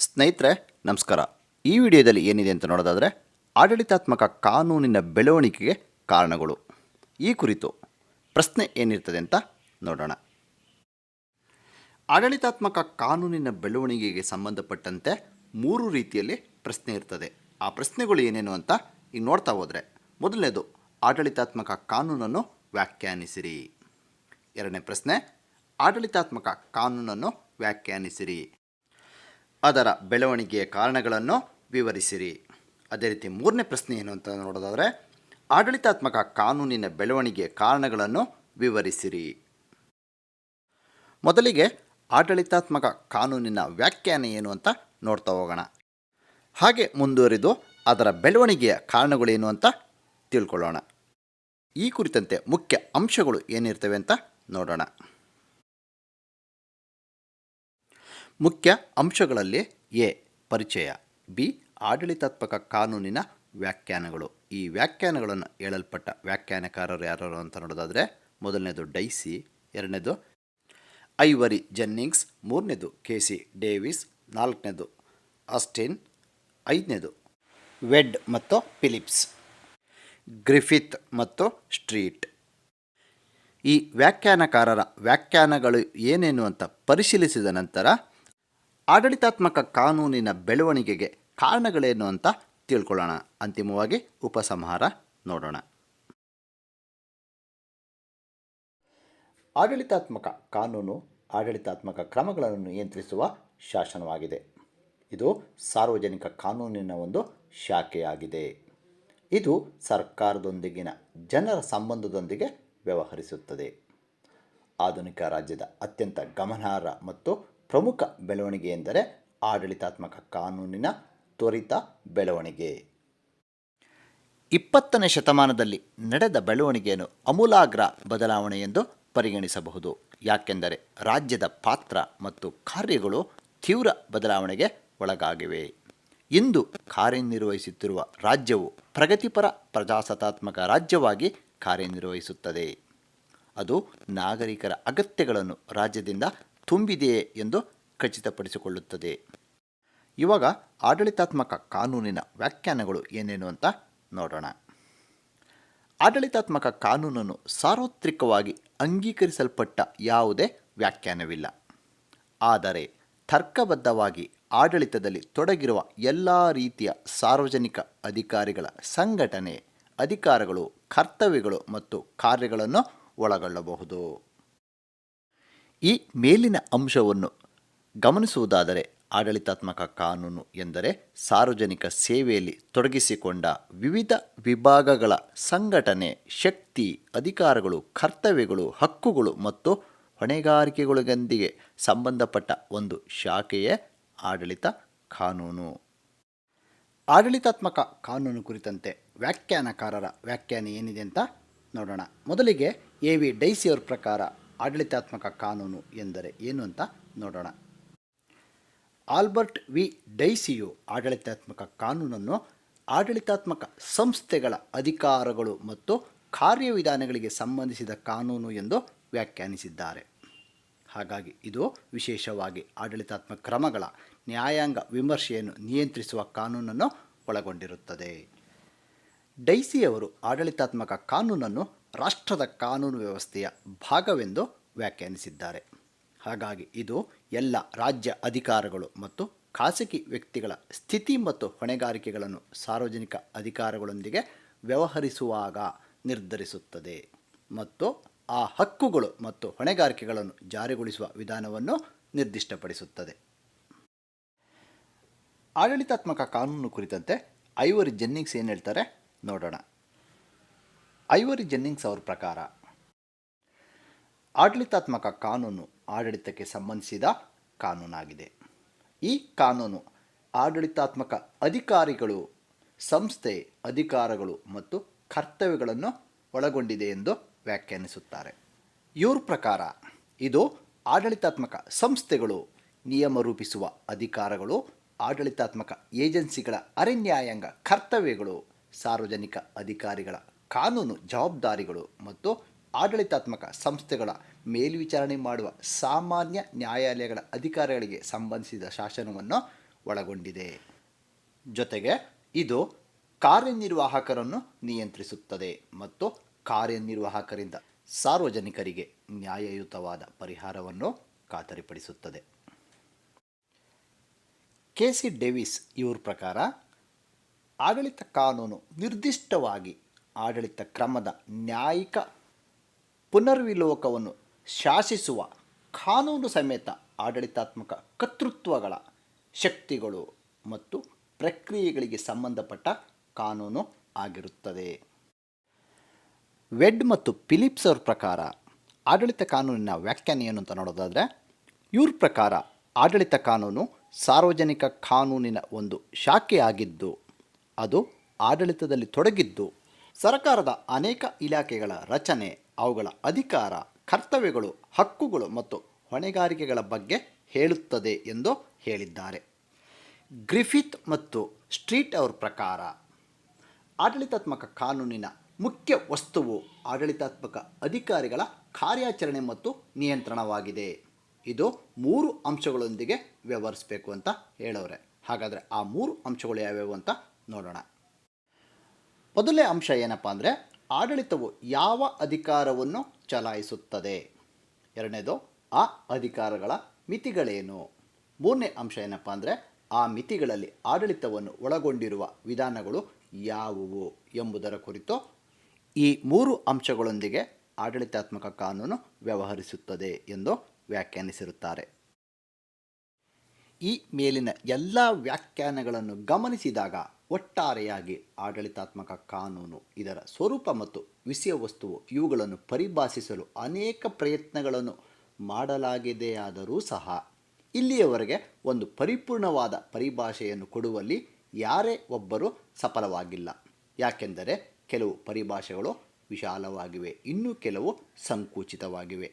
ಸ್ನೇಹಿತರೆ, ನಮಸ್ಕಾರ. ಈ ವಿಡಿಯೋದಲ್ಲಿ ಏನಿದೆ ಅಂತ ನೋಡೋದಾದರೆ, ಆಡಳಿತಾತ್ಮಕ ಕಾನೂನಿನ ಬೆಳವಣಿಗೆಗೆ ಕಾರಣಗಳು. ಈ ಕುರಿತು ಪ್ರಶ್ನೆ ಏನಿರ್ತದೆ ಅಂತ ನೋಡೋಣ. ಆಡಳಿತಾತ್ಮಕ ಕಾನೂನಿನ ಬೆಳವಣಿಗೆಗೆ ಸಂಬಂಧಪಟ್ಟಂತೆ ಮೂರು ರೀತಿಯಲ್ಲಿ ಪ್ರಶ್ನೆ ಇರ್ತದೆ. ಆ ಪ್ರಶ್ನೆಗಳು ಏನೇನು ಅಂತ ಈಗ ನೋಡ್ತಾ ಹೋದರೆ, ಮೊದಲನೇದು, ಆಡಳಿತಾತ್ಮಕ ಕಾನೂನನ್ನು ವ್ಯಾಖ್ಯಾನಿಸಿರಿ. ಎರಡನೇ ಪ್ರಶ್ನೆ, ಆಡಳಿತಾತ್ಮಕ ಕಾನೂನನ್ನು ವ್ಯಾಖ್ಯಾನಿಸಿರಿ. ಅದರ ಬೆಳವಣಿಗೆಯ ಕಾರಣಗಳನ್ನು ವಿವರಿಸಿರಿ. ಅದೇ ರೀತಿ ಮೂರನೇ ಪ್ರಶ್ನೆ ಏನು ಅಂತ ನೋಡೋದಾದರೆ, ಆಡಳಿತಾತ್ಮಕ ಕಾನೂನಿನ ಬೆಳವಣಿಗೆಯ ಕಾರಣಗಳನ್ನು ವಿವರಿಸಿರಿ. ಮೊದಲಿಗೆ ಆಡಳಿತಾತ್ಮಕ ಕಾನೂನಿನ ವ್ಯಾಖ್ಯಾನ ಏನು ಅಂತ ನೋಡ್ತಾ ಹೋಗೋಣ. ಹಾಗೆ ಮುಂದುವರಿದು ಅದರ ಬೆಳವಣಿಗೆಯ ಕಾರಣಗಳೇನು ಅಂತ ತಿಳ್ಕೊಳ್ಳೋಣ. ಈ ಕುರಿತಂತೆ ಮುಖ್ಯ ಅಂಶಗಳು ಏನಿರ್ತವೆ ಅಂತ ನೋಡೋಣ. ಮುಖ್ಯ ಅಂಶಗಳಲ್ಲಿ ಎ, ಪರಿಚಯ, ಬಿ, ಆಡಳಿತಾತ್ಮಕ ಕಾನೂನಿನ ವ್ಯಾಖ್ಯಾನಗಳು. ಈ ವ್ಯಾಖ್ಯಾನಗಳನ್ನು ಹೇಳಲ್ಪಟ್ಟ ವ್ಯಾಖ್ಯಾನಕಾರರು ಯಾರು ಅಂತ ನೋಡೋದಾದರೆ, ಮೊದಲನೇದು ಡೈಸಿ, ಎರಡನೇದು ಐವರಿ ಜೆನ್ನಿಂಗ್ಸ್, ಮೂರನೇದು ಕೆ ಸಿ ಡೇವಿಸ್, ನಾಲ್ಕನೇದು ಆಸ್ಟಿನ್, ಐದನೇದು ವೆಡ್ ಮತ್ತು ಫಿಲಿಪ್ಸ್. ಗ್ರಿಫಿತ್ ಮತ್ತು ಸ್ಟ್ರೀಟ್. ಈ ವ್ಯಾಖ್ಯಾನಕಾರರ ವ್ಯಾಖ್ಯಾನಗಳು ಏನೇನು ಅಂತ ಪರಿಶೀಲಿಸಿದ ನಂತರ ಆಡಳಿತಾತ್ಮಕ ಕಾನೂನಿನ ಬೆಳವಣಿಗೆಗೆ ಕಾರಣಗಳೇನು ಅಂತ ತಿಳ್ಕೊಳ್ಳೋಣ. ಅಂತಿಮವಾಗಿ ಉಪಸಂಹಾರ ನೋಡೋಣ. ಆಡಳಿತಾತ್ಮಕ ಕಾನೂನು, ಆಡಳಿತಾತ್ಮಕ ಕ್ರಮಗಳನ್ನು ನಿಯಂತ್ರಿಸುವ ಶಾಸನವಾಗಿದೆ. ಇದು ಸಾರ್ವಜನಿಕ ಕಾನೂನಿನ ಒಂದು ಶಾಖೆಯಾಗಿದೆ. ಇದು ಸರ್ಕಾರದೊಂದಿಗಿನ ಜನರ ಸಂಬಂಧದೊಂದಿಗೆ ವ್ಯವಹರಿಸುತ್ತದೆ. ಆಧುನಿಕ ರಾಜ್ಯದ ಅತ್ಯಂತ ಗಮನಾರ್ಹ ಮತ್ತು ಪ್ರಮುಖ ಬೆಳವಣಿಗೆ ಎಂದರೆ ಆಡಳಿತಾತ್ಮಕ ಕಾನೂನಿನ ತ್ವರಿತ ಬೆಳವಣಿಗೆ. ಇಪ್ಪತ್ತನೇ ಶತಮಾನದಲ್ಲಿ ನಡೆದ ಬೆಳವಣಿಗೆಯನ್ನು ಅಮೂಲಾಗ್ರ ಬದಲಾವಣೆ ಎಂದು ಪರಿಗಣಿಸಬಹುದು. ಯಾಕೆಂದರೆ ರಾಜ್ಯದ ಪಾತ್ರ ಮತ್ತು ಕಾರ್ಯಗಳು ತೀವ್ರ ಬದಲಾವಣೆಗೆ ಒಳಗಾಗಿವೆ. ಇಂದು ಕಾರ್ಯನಿರ್ವಹಿಸುತ್ತಿರುವ ರಾಜ್ಯವು ಪ್ರಗತಿಪರ ಪ್ರಜಾಸತ್ತಾತ್ಮಕ ರಾಜ್ಯವಾಗಿ ಕಾರ್ಯನಿರ್ವಹಿಸುತ್ತದೆ. ಅದು ನಾಗರಿಕರ ಅಗತ್ಯಗಳನ್ನು ರಾಜ್ಯದಿಂದ ತುಂಬಿದೆಯೇ ಎಂದು ಖಚಿತಪಡಿಸಿಕೊಳ್ಳುತ್ತದೆ. ಇವಾಗ ಆಡಳಿತಾತ್ಮಕ ಕಾನೂನಿನ ವ್ಯಾಖ್ಯಾನಗಳು ಏನೇನು ಅಂತ ನೋಡೋಣ. ಆಡಳಿತಾತ್ಮಕ ಕಾನೂನನ್ನು ಸಾರ್ವತ್ರಿಕವಾಗಿ ಅಂಗೀಕರಿಸಲ್ಪಟ್ಟ ಯಾವುದೇ ವ್ಯಾಖ್ಯಾನವಿಲ್ಲ. ಆದರೆ ತರ್ಕಬದ್ಧವಾಗಿ ಆಡಳಿತದಲ್ಲಿ ತೊಡಗಿರುವ ಎಲ್ಲ ರೀತಿಯ ಸಾರ್ವಜನಿಕ ಅಧಿಕಾರಿಗಳ ಸಂಘಟನೆ, ಅಧಿಕಾರಗಳು, ಕರ್ತವ್ಯಗಳು ಮತ್ತು ಕಾರ್ಯಗಳನ್ನು ಒಳಗೊಳ್ಳಬಹುದು. ಈ ಮೇಲಿನ ಅಂಶವನ್ನು ಗಮನಿಸುವುದಾದರೆ ಆಡಳಿತಾತ್ಮಕ ಕಾನೂನು ಎಂದರೆ ಸಾರ್ವಜನಿಕ ಸೇವೆಯಲ್ಲಿ ತೊಡಗಿಸಿಕೊಂಡ ವಿವಿಧ ವಿಭಾಗಗಳ ಸಂಘಟನೆ, ಶಕ್ತಿ, ಅಧಿಕಾರಗಳು, ಕರ್ತವ್ಯಗಳು, ಹಕ್ಕುಗಳು ಮತ್ತು ಹೊಣೆಗಾರಿಕೆಗಳಿಗೊಂದಿಗೆ ಸಂಬಂಧಪಟ್ಟ ಒಂದು ಶಾಖೆಯೇ ಆಡಳಿತ ಕಾನೂನು. ಆಡಳಿತಾತ್ಮಕ ಕಾನೂನು ಕುರಿತಂತೆ ವ್ಯಾಖ್ಯಾನಕಾರರ ವ್ಯಾಖ್ಯಾನ ಏನಿದೆ ಅಂತ ನೋಡೋಣ. ಮೊದಲಿಗೆ ಎ ವಿ ಡೈಸಿಯವ್ರ ಪ್ರಕಾರ ಆಡಳಿತಾತ್ಮಕ ಕಾನೂನು ಎಂದರೆ ಏನು ಅಂತ ನೋಡೋಣ. Albert V. ಡೈಸಿಯು ಆಡಳಿತಾತ್ಮಕ ಕಾನೂನನ್ನು ಆಡಳಿತಾತ್ಮಕ ಸಂಸ್ಥೆಗಳ ಅಧಿಕಾರಗಳು ಮತ್ತು ಕಾರ್ಯವಿಧಾನಗಳಿಗೆ ಸಂಬಂಧಿಸಿದ ಕಾನೂನು ಎಂದು ವ್ಯಾಖ್ಯಾನಿಸಿದ್ದಾರೆ. ಹಾಗಾಗಿ ಇದು ವಿಶೇಷವಾಗಿ ಆಡಳಿತಾತ್ಮಕ ಕ್ರಮಗಳ ನ್ಯಾಯಾಂಗ ವಿಮರ್ಶೆಯನ್ನು ನಿಯಂತ್ರಿಸುವ ಕಾನೂನನ್ನು ಒಳಗೊಂಡಿರುತ್ತದೆ. ಡೈಸಿಯವರು ಆಡಳಿತಾತ್ಮಕ ಕಾನೂನನ್ನು ರಾಷ್ಟ್ರದ ಕಾನೂನು ವ್ಯವಸ್ಥೆಯ ಭಾಗವೆಂದು ವ್ಯಾಖ್ಯಾನಿಸಿದ್ದಾರೆ. ಹಾಗಾಗಿ ಇದು ಎಲ್ಲ ರಾಜ್ಯ ಅಧಿಕಾರಗಳು ಮತ್ತು ಖಾಸಗಿ ವ್ಯಕ್ತಿಗಳ ಸ್ಥಿತಿ ಮತ್ತು ಹೊಣೆಗಾರಿಕೆಗಳನ್ನು ಸಾರ್ವಜನಿಕ ಅಧಿಕಾರಗಳೊಂದಿಗೆ ವ್ಯವಹರಿಸುವಾಗ ನಿರ್ಧರಿಸುತ್ತದೆ ಮತ್ತು ಆ ಹಕ್ಕುಗಳು ಮತ್ತು ಹೊಣೆಗಾರಿಕೆಗಳನ್ನು ಜಾರಿಗೊಳಿಸುವ ವಿಧಾನವನ್ನು ನಿರ್ದಿಷ್ಟಪಡಿಸುತ್ತದೆ. ಆಡಳಿತಾತ್ಮಕ ಕಾನೂನು ಕುರಿತಂತೆ ಐವರು ಜೆನ್ನಿಂಗ್ಸ್ ಏನು ಹೇಳ್ತಾರೆ ನೋಡೋಣ. ಐವರಿ ಜೆನ್ನಿಂಗ್ಸ್ ಅವರ ಪ್ರಕಾರ, ಆಡಳಿತಾತ್ಮಕ ಕಾನೂನು ಆಡಳಿತಕ್ಕೆ ಸಂಬಂಧಿಸಿದ ಕಾನೂನಾಗಿದೆ. ಈ ಕಾನೂನು ಆಡಳಿತಾತ್ಮಕ ಅಧಿಕಾರಿಗಳು, ಸಂಸ್ಥೆ ಅಧಿಕಾರಗಳು ಮತ್ತು ಕರ್ತವ್ಯಗಳನ್ನು ಒಳಗೊಂಡಿದೆ ಎಂದು ವ್ಯಾಖ್ಯಾನಿಸುತ್ತಾರೆ. ಇವ್ರ ಪ್ರಕಾರ, ಇದು ಆಡಳಿತಾತ್ಮಕ ಸಂಸ್ಥೆಗಳು, ನಿಯಮ ರೂಪಿಸುವ ಅಧಿಕಾರಗಳು, ಆಡಳಿತಾತ್ಮಕ ಏಜೆನ್ಸಿಗಳ ಅರೆನ್ಯಾಯಾಂಗ ಕರ್ತವ್ಯಗಳು, ಸಾರ್ವಜನಿಕ ಅಧಿಕಾರಿಗಳ ಕಾನೂನು ಜವಾಬ್ದಾರಿಗಳು ಮತ್ತು ಆಡಳಿತಾತ್ಮಕ ಸಂಸ್ಥೆಗಳ ಮೇಲ್ವಿಚಾರಣೆ ಮಾಡುವ ಸಾಮಾನ್ಯ ನ್ಯಾಯಾಲಯಗಳ ಅಧಿಕಾರಿಗಳಿಗೆ ಸಂಬಂಧಿಸಿದ ಶಾಸನವನ್ನು ಒಳಗೊಂಡಿದೆ. ಜೊತೆಗೆ ಇದು ಕಾರ್ಯನಿರ್ವಾಹಕರನ್ನು ನಿಯಂತ್ರಿಸುತ್ತದೆ ಮತ್ತು ಕಾರ್ಯನಿರ್ವಾಹಕರಿಂದ ಸಾರ್ವಜನಿಕರಿಗೆ ನ್ಯಾಯಯುತವಾದ ಪರಿಹಾರವನ್ನು ಖಾತರಿಪಡಿಸುತ್ತದೆ. ಕೆ ಸಿ ಡೇವಿಸ್ ಇವ್ರ ಪ್ರಕಾರ ಆಡಳಿತ ಕಾನೂನು ನಿರ್ದಿಷ್ಟವಾಗಿ ಆಡಳಿತ ಕ್ರಮದ ನ್ಯಾಯಿಕ ಪುನರ್ವಿಲೋಕವನ್ನು ಶಾಸಿಸುವ ಕಾನೂನು ಸಮೇತ ಆಡಳಿತಾತ್ಮಕ ಕರ್ತೃತ್ವಗಳ ಶಕ್ತಿಗಳು ಮತ್ತು ಪ್ರಕ್ರಿಯೆಗಳಿಗೆ ಸಂಬಂಧಪಟ್ಟ ಕಾನೂನು ಆಗಿರುತ್ತದೆ. ವೆಡ್ ಮತ್ತು ಫಿಲಿಪ್ಸ್ ಅವ್ರ ಪ್ರಕಾರ ಆಡಳಿತ ಕಾನೂನಿನ ವ್ಯಾಖ್ಯಾನ ಏನು ಅಂತ ನೋಡೋದಾದರೆ, ಇವ್ರ ಪ್ರಕಾರ ಆಡಳಿತ ಕಾನೂನು ಸಾರ್ವಜನಿಕ ಕಾನೂನಿನ ಒಂದು ಶಾಖೆಯಾಗಿದ್ದು, ಅದು ಆಡಳಿತದಲ್ಲಿ ತೊಡಗಿದ್ದು ಸರ್ಕಾರದ ಅನೇಕ ಇಲಾಖೆಗಳ ರಚನೆ, ಅವುಗಳ ಅಧಿಕಾರ, ಕರ್ತವ್ಯಗಳು, ಹಕ್ಕುಗಳು ಮತ್ತು ಹೊಣೆಗಾರಿಕೆಗಳ ಬಗ್ಗೆ ಹೇಳುತ್ತದೆ ಎಂದು ಹೇಳಿದ್ದಾರೆ. ಗ್ರಿಫಿತ್ ಮತ್ತು ಸ್ಟ್ರೀಟ್ ಅವರ ಪ್ರಕಾರ, ಆಡಳಿತಾತ್ಮಕ ಕಾನೂನಿನ ಮುಖ್ಯ ವಸ್ತುವು ಆಡಳಿತಾತ್ಮಕ ಅಧಿಕಾರಿಗಳ ಕಾರ್ಯಾಚರಣೆ ಮತ್ತು ನಿಯಂತ್ರಣವಾಗಿದೆ. ಇದು ಮೂರು ಅಂಶಗಳೊಂದಿಗೆ ವ್ಯವಹರಿಸಬೇಕು ಅಂತ ಹೇಳೋರೆ. ಹಾಗಾದರೆ ಆ ಮೂರು ಅಂಶಗಳು ಯಾವ್ಯಾವು ಅಂತ ನೋಡೋಣ. ಮೊದಲನೇ ಅಂಶ ಏನಪ್ಪ ಅಂದರೆ ಆಡಳಿತವು ಯಾವ ಅಧಿಕಾರವನ್ನು ಚಲಾಯಿಸುತ್ತದೆ? ಎರಡನೇದು, ಆ ಅಧಿಕಾರಗಳ ಮಿತಿಗಳೇನು? ಮೂರನೇ ಅಂಶ ಏನಪ್ಪ ಅಂದರೆ ಆ ಮಿತಿಗಳಲ್ಲಿ ಆಡಳಿತವನ್ನು ಒಳಗೊಂಡಿರುವ ವಿಧಾನಗಳು ಯಾವುವು ಎಂಬುದರ ಕುರಿತು ಈ ಮೂರು ಅಂಶಗಳೊಂದಿಗೆ ಆಡಳಿತಾತ್ಮಕ ಕಾನೂನು ವ್ಯವಹರಿಸುತ್ತದೆ ಎಂದು ವ್ಯಾಖ್ಯಾನಿಸಿರುತ್ತಾರೆ. ಈ ಮೇಲಿನ ಎಲ್ಲ ವ್ಯಾಖ್ಯಾನಗಳನ್ನು ಗಮನಿಸಿದಾಗ ಒಟ್ಟಾರೆಯಾಗಿ ಆಡಳಿತಾತ್ಮಕ ಕಾನೂನು, ಇದರ ಸ್ವರೂಪ ಮತ್ತು ವಿಷಯ ವಸ್ತುವು ಇವುಗಳನ್ನು ಪರಿಭಾಷಿಸಲು ಅನೇಕ ಪ್ರಯತ್ನಗಳನ್ನು ಮಾಡಲಾಗಿದೆಯಾದರೂ ಸಹ, ಇಲ್ಲಿಯವರೆಗೆ ಒಂದು ಪರಿಪೂರ್ಣವಾದ ಪರಿಭಾಷೆಯನ್ನು ಕೊಡುವಲ್ಲಿ ಯಾರೇ ಒಬ್ಬರು ಸಫಲವಾಗಿಲ್ಲ. ಯಾಕೆಂದರೆ ಕೆಲವು ಪರಿಭಾಷೆಗಳು ವಿಶಾಲವಾಗಿವೆ, ಇನ್ನೂ ಕೆಲವು ಸಂಕುಚಿತವಾಗಿವೆ.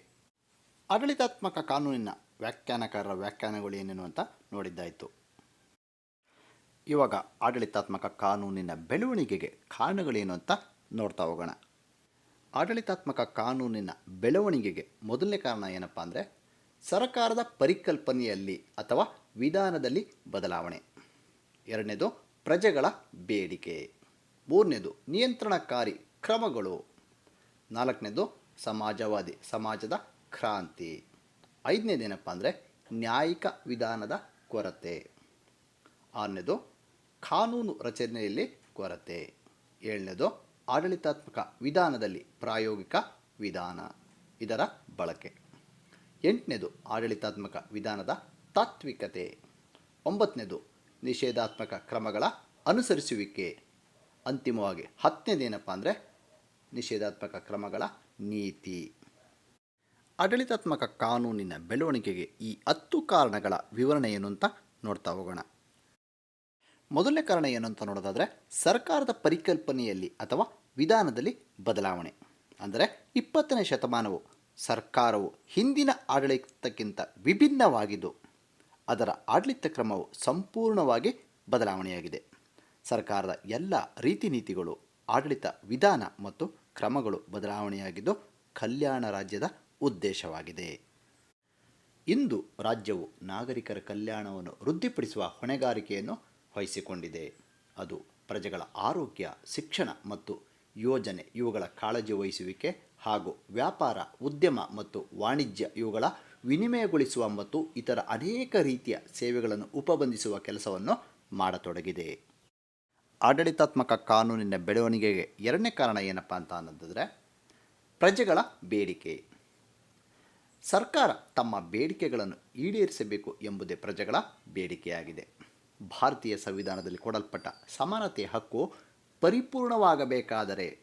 ಆಡಳಿತಾತ್ಮಕ ಕಾನೂನಿನ ವ್ಯಾಖ್ಯಾನಕಾರರ ವ್ಯಾಖ್ಯಾನಗಳು ಏನೇನು ಅಂತ ನೋಡಿದ್ದಾಯಿತು. ಇವಾಗ ಆಡಳಿತಾತ್ಮಕ ಕಾನೂನಿನ ಬೆಳವಣಿಗೆಗೆ ಕಾರಣಗಳೇನು ಅಂತ ನೋಡ್ತಾ ಹೋಗೋಣ. ಆಡಳಿತಾತ್ಮಕ ಕಾನೂನಿನ ಬೆಳವಣಿಗೆಗೆ ಮೊದಲನೇ ಕಾರಣ ಏನಪ್ಪ ಅಂದರೆ ಸರ್ಕಾರದ ಪರಿಕಲ್ಪನೆಯಲ್ಲಿ ಅಥವಾ ವಿಧಾನದಲ್ಲಿ ಬದಲಾವಣೆ. ಎರಡನೇದು ಪ್ರಜೆಗಳ ಬೇಡಿಕೆ. ಮೂರನೇದು ನಿಯಂತ್ರಣಕಾರಿ ಕ್ರಮಗಳು. ನಾಲ್ಕನೇದು ಸಮಾಜವಾದಿ ಸಮಾಜದ ಕ್ರಾಂತಿ. ಐದನೇದೇನಪ್ಪ ಅಂದರೆ ನ್ಯಾಯಿಕ ವಿಧಾನದ ಕೊರತೆ. ಆರನೇದು ಕಾನೂನು ರಚನೆಯಲ್ಲಿ ಕೊರತೆ. ಏಳನೇದು, ಆಡಳಿತಾತ್ಮಕ ವಿಧಾನದಲ್ಲಿ ಪ್ರಾಯೋಗಿಕ ವಿಧಾನ. ಇದರ ಬಳಕೆ. ಎಂಟನೇದು, ಆಡಳಿತಾತ್ಮಕ ವಿಧಾನದ ತಾತ್ವಿಕತೆ. ಒಂಬತ್ತನೇದು, ನಿಷೇಧಾತ್ಮಕ ಕ್ರಮಗಳ ಅನುಸರಿಸುವಿಕೆ. ಅಂತಿಮವಾಗಿ ಹತ್ತನೇದೇನಪ್ಪ ಅಂದರೆ ನಿಷೇಧಾತ್ಮಕ ಕ್ರಮಗಳ ನೀತಿ. ಆಡಳಿತಾತ್ಮಕ ಕಾನೂನಿನ ಬೆಳವಣಿಗೆಗೆ ಈ ಹತ್ತು ಕಾರಣಗಳ ವಿವರಣೆ ಏನು ಅಂತ ನೋಡ್ತಾ ಹೋಗೋಣ. ಮೊದಲನೇ ಕಾರಣ ಏನು ಅಂತ ನೋಡೋದಾದರೆ ಸರ್ಕಾರದ ಪರಿಕಲ್ಪನೆಯಲ್ಲಿ ಅಥವಾ ವಿಧಾನದಲ್ಲಿ ಬದಲಾವಣೆ. ಅಂದರೆ ಇಪ್ಪತ್ತನೇ ಶತಮಾನವು ಸರ್ಕಾರವು ಹಿಂದಿನ ಆಡಳಿತಕ್ಕಿಂತ ವಿಭಿನ್ನವಾಗಿದ್ದು, ಅದರ ಆಡಳಿತ ಕ್ರಮವು ಸಂಪೂರ್ಣವಾಗಿ ಬದಲಾವಣೆಯಾಗಿದೆ. ಸರ್ಕಾರದ ಎಲ್ಲ ರೀತಿ ನೀತಿಗಳು ಆಡಳಿತ ವಿಧಾನ ಮತ್ತು ಕ್ರಮಗಳು ಬದಲಾವಣೆಯಾಗಿದ್ದು ಕಲ್ಯಾಣ ರಾಜ್ಯದ ಉದ್ದೇಶವಾಗಿದೆ. ಇಂದು ರಾಜ್ಯವು ನಾಗರಿಕರ ಕಲ್ಯಾಣವನ್ನು ವೃದ್ಧಿಪಡಿಸುವ ಹೊಣೆಗಾರಿಕೆಯನ್ನು ವಹಿಸಿಕೊಂಡಿದೆ. ಅದು ಪ್ರಜೆಗಳ ಆರೋಗ್ಯ, ಶಿಕ್ಷಣ ಮತ್ತು ಯೋಜನೆ ಇವುಗಳ ಕಾಳಜಿ ವಹಿಸುವಿಕೆ ಹಾಗೂ ವ್ಯಾಪಾರ, ಉದ್ಯಮ ಮತ್ತು ವಾಣಿಜ್ಯ ಇವುಗಳ ವಿನಿಮಯಗೊಳಿಸುವ ಮತ್ತು ಇತರ ಅನೇಕ ರೀತಿಯ ಸೇವೆಗಳನ್ನು ಉಪಬಂಧಿಸುವ ಕೆಲಸವನ್ನು ಮಾಡತೊಡಗಿದೆ. ಆಡಳಿತಾತ್ಮಕ ಕಾನೂನಿನ ಬೆಳವಣಿಗೆಗೆ ಎರಡನೇ ಕಾರಣ ಏನಪ್ಪ ಅಂತ ಅನ್ನೋದಾದರೆ ಪ್ರಜೆಗಳ ಬೇಡಿಕೆ. ಸರ್ಕಾರ ತಮ್ಮ ಬೇಡಿಕೆಗಳನ್ನು ಈಡೇರಿಸಬೇಕು ಎಂಬುದೇ ಪ್ರಜೆಗಳ ಬೇಡಿಕೆಯಾಗಿದೆ. ಭಾರತೀಯ ಸಂವಿಧಾನದಲ್ಲಿ ಕೊಡಲ್ಪಟ್ಟ ಸಮಾನತೆ ಹಕ್ಕು ಪರಿಪೂರ್ಣವಾಗಬೇಕಾದರೆ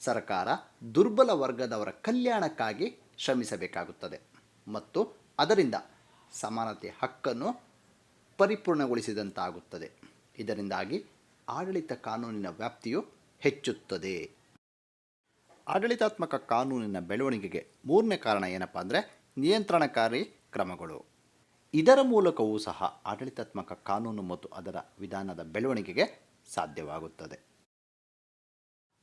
ಸರ್ಕಾರ ದುರ್ಬಲ ವರ್ಗದವರ ಕಲ್ಯಾಣಕ್ಕಾಗಿ ಶ್ರಮಿಸಬೇಕಾಗುತ್ತದೆ. ಮತ್ತು ಅದರಿಂದ ಸಮಾನತೆ ಹಕ್ಕನ್ನು ಪರಿಪೂರ್ಣಗೊಳಿಸಿದಂತಾಗುತ್ತದೆ. ಇದರಿಂದಾಗಿ ಆಡಳಿತ ಕಾನೂನಿನ ವ್ಯಾಪ್ತಿಯು ಹೆಚ್ಚುತ್ತದೆ. ಆಡಳಿತಾತ್ಮಕ ಕಾನೂನಿನ ಬೆಳವಣಿಗೆಗೆ ಮೂರನೇ ಕಾರಣ ಏನಪ್ಪ ಅಂದರೆ ನಿಯಂತ್ರಣಕಾರಿ ಕ್ರಮಗಳು. ಇದರ ಮೂಲಕವೂ ಸಹ ಆಡಳಿತಾತ್ಮಕ ಕಾನೂನು ಮತ್ತು ಅದರ ವಿಧಾನದ ಬೆಳವಣಿಗೆಗೆ ಸಾಧ್ಯವಾಗುತ್ತದೆ.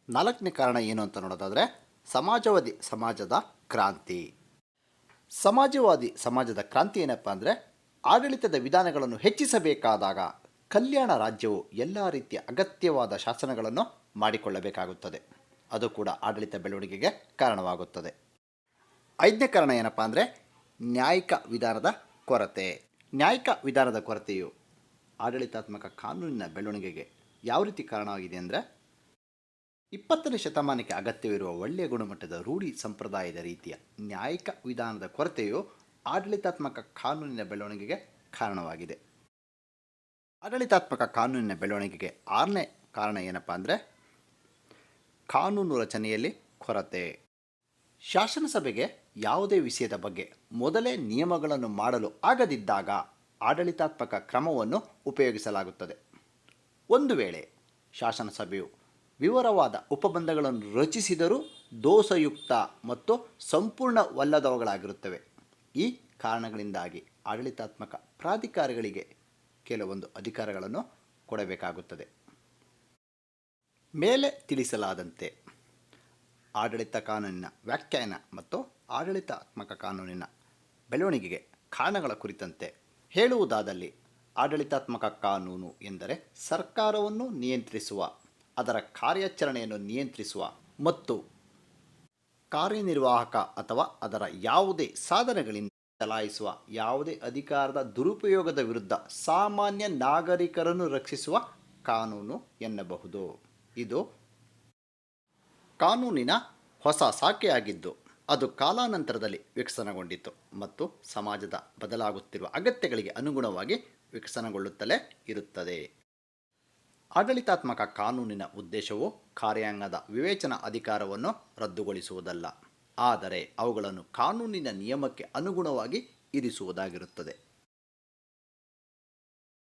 ನಾಲ್ಕನೇ ಕಾರಣ ಏನು ಅಂತ ನೋಡೋದಾದರೆ, ಸಮಾಜವಾದಿ ಸಮಾಜದ ಕ್ರಾಂತಿ. ಸಮಾಜವಾದಿ ಸಮಾಜದ ಕ್ರಾಂತಿ ಏನಪ್ಪ ಅಂದರೆ, ಆಡಳಿತದ ವಿಧಾನಗಳನ್ನು ಹೆಚ್ಚಿಸಬೇಕಾದಾಗ ಕಲ್ಯಾಣ ರಾಜ್ಯವು ಎಲ್ಲ ರೀತಿಯ ಅಗತ್ಯವಾದ ಶಾಸನಗಳನ್ನು ಮಾಡಿಕೊಳ್ಳಬೇಕಾಗುತ್ತದೆ. ಅದು ಕೂಡ ಆಡಳಿತ ಬೆಳವಣಿಗೆಗೆ ಕಾರಣವಾಗುತ್ತದೆ. ಐದನೇ ಕಾರಣ ಏನಪ್ಪ ಅಂದರೆ, ನ್ಯಾಯಿಕ ವಿಧಾನದ ಕೊರತೆ, ನ್ಯಾಯಿಕ ವಿಧಾನದ ಕೊರತೆಯು ಆಡಳಿತಾತ್ಮಕ ಕಾನೂನಿನ ಬೆಳವಣಿಗೆಗೆ ಯಾವ ರೀತಿ ಕಾರಣವಾಗಿದೆ ಅಂದರೆ ಇಪ್ಪತ್ತನೇ ಶತಮಾನಕ್ಕೆ ಅಗತ್ಯವಿರುವ ಒಳ್ಳೆಯ ಗುಣಮಟ್ಟದ ರೂಢಿ ಸಂಪ್ರದಾಯದ ರೀತಿಯ ನ್ಯಾಯಿಕ ವಿಧಾನದ ಕೊರತೆಯು ಆಡಳಿತಾತ್ಮಕ ಕಾನೂನಿನ ಬೆಳವಣಿಗೆಗೆ ಕಾರಣವಾಗಿದೆ. ಆಡಳಿತಾತ್ಮಕ ಕಾನೂನಿನ ಬೆಳವಣಿಗೆಗೆ ಆರನೇ ಕಾರಣ ಏನಪ್ಪ ಅಂದರೆ ಕಾನೂನು ರಚನೆಯಲ್ಲಿ ಕೊರತೆ. ಶಾಸನಸಭೆಗೆ ಯಾವುದೇ ವಿಷಯದ ಬಗ್ಗೆ ಮೊದಲೇ ನಿಯಮಗಳನ್ನು ಮಾಡಲು ಆಗದಿದ್ದಾಗ ಆಡಳಿತಾತ್ಮಕ ಕ್ರಮವನ್ನು ಉಪಯೋಗಿಸಲಾಗುತ್ತದೆ. ಒಂದು ವೇಳೆ ಶಾಸನಸಭೆಯು ವಿವರವಾದ ಉಪಬಂಧಗಳನ್ನು ರಚಿಸಿದರೂ ದೋಷಯುಕ್ತ ಮತ್ತು ಸಂಪೂರ್ಣವಲ್ಲದವುಗಳಾಗಿರುತ್ತವೆ. ಈ ಕಾರಣಗಳಿಂದಾಗಿ ಆಡಳಿತಾತ್ಮಕ ಪ್ರಾಧಿಕಾರಗಳಿಗೆ ಕೆಲವೊಂದು ಅಧಿಕಾರಗಳನ್ನು ಕೊಡಬೇಕಾಗುತ್ತದೆ. ಮೇಲೆ ತಿಳಿಸಲಾದಂತೆ ಆಡಳಿತ ಕಾನೂನಿನ ವ್ಯಾಖ್ಯಾನ ಮತ್ತು ಆಡಳಿತಾತ್ಮಕ ಕಾನೂನಿನ ಬೆಳವಣಿಗೆಗೆ ಕಾರಣಗಳ ಕುರಿತಂತೆ ಹೇಳುವುದಾದಲ್ಲಿ ಆಡಳಿತಾತ್ಮಕ ಕಾನೂನು ಎಂದರೆ ಸರ್ಕಾರವನ್ನು ನಿಯಂತ್ರಿಸುವ, ಅದರ ಕಾರ್ಯಾಚರಣೆಯನ್ನು ನಿಯಂತ್ರಿಸುವ ಮತ್ತು ಕಾರ್ಯನಿರ್ವಾಹಕ ಅಥವಾ ಅದರ ಯಾವುದೇ ಸಾಧನಗಳಿಂದ ಚಲಾಯಿಸುವ, ಯಾವುದೇ ಅಧಿಕಾರದ ದುರುಪಯೋಗದ ವಿರುದ್ಧ ಸಾಮಾನ್ಯ ನಾಗರಿಕರನ್ನು ರಕ್ಷಿಸುವ ಕಾನೂನು ಎನ್ನಬಹುದು. ಇದು ಕಾನೂನಿನ ಹೊಸ ಶಾಖೆಯಾಗಿದ್ದು ಅದು ಕಾಲಾನಂತರದಲ್ಲಿ ವಿಕಸನಗೊಂಡಿತು ಮತ್ತು ಸಮಾಜದ ಬದಲಾಗುತ್ತಿರುವ ಅಗತ್ಯಗಳಿಗೆ ಅನುಗುಣವಾಗಿ ವಿಕಸನಗೊಳ್ಳುತ್ತಲೇ ಇರುತ್ತದೆ. ಆಡಳಿತಾತ್ಮಕ ಕಾನೂನಿನ ಉದ್ದೇಶವು ಕಾರ್ಯಾಂಗದ ವಿವೇಚನಾ ಅಧಿಕಾರವನ್ನು ರದ್ದುಗೊಳಿಸುವುದಲ್ಲ, ಆದರೆ ಅವುಗಳನ್ನು ಕಾನೂನಿನ ನಿಯಮಕ್ಕೆ ಅನುಗುಣವಾಗಿ ಇರಿಸುವುದಾಗಿರುತ್ತದೆ.